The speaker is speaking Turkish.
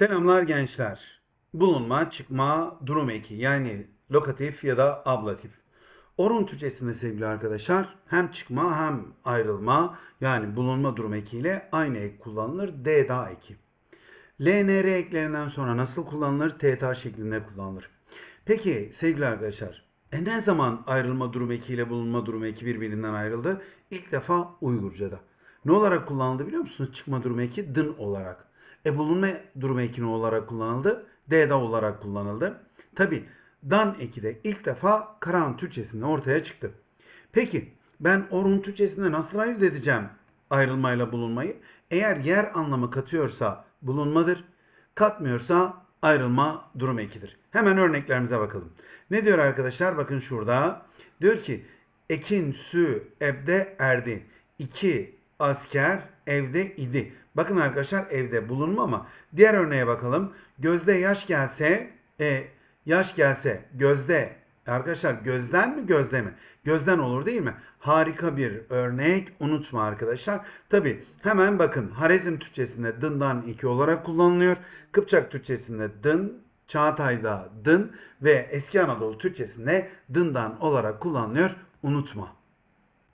Selamlar gençler. Bulunma, çıkma, durum eki yani lokatif ya da ablatif. Orun Türkçesinde sevgili arkadaşlar hem çıkma hem ayrılma yani bulunma durum ekiyle aynı ek kullanılır. D da eki. LNR eklerinden sonra nasıl kullanılır? TTA şeklinde kullanılır. Peki sevgili arkadaşlar e ne zaman ayrılma durum ekiyle bulunma durum eki birbirinden ayrıldı? İlk defa Uygurca'da. Ne olarak kullanıldı biliyor musunuz? Çıkma durum eki dın olarak. E bulunma durum eki ne olarak kullanıldı? D'da olarak kullanıldı. Tabi dan eki de ilk defa Karahan Türkçesinde ortaya çıktı. Peki ben Orhun Türkçesinde nasıl ayırt edeceğim ayrılmayla bulunmayı? Eğer yer anlamı katıyorsa bulunmadır, katmıyorsa ayrılma durum ekidir. Hemen örneklerimize bakalım. Ne diyor arkadaşlar? Bakın şurada. Diyor ki Ekin sü evde erdi. İki asker evde idi. Bakın arkadaşlar evde bulunma ama diğer örneğe bakalım. Gözde yaş gelse e, yaş gelse gözde arkadaşlar gözden mi gözde mi? Gözden olur değil mi? Harika bir örnek unutma arkadaşlar. Tabi hemen bakın Harezm Türkçesinde dından iki olarak kullanılıyor. Kıpçak Türkçesinde dın, Çağatay'da dın ve Eski Anadolu Türkçesinde dından olarak kullanılıyor. Unutma.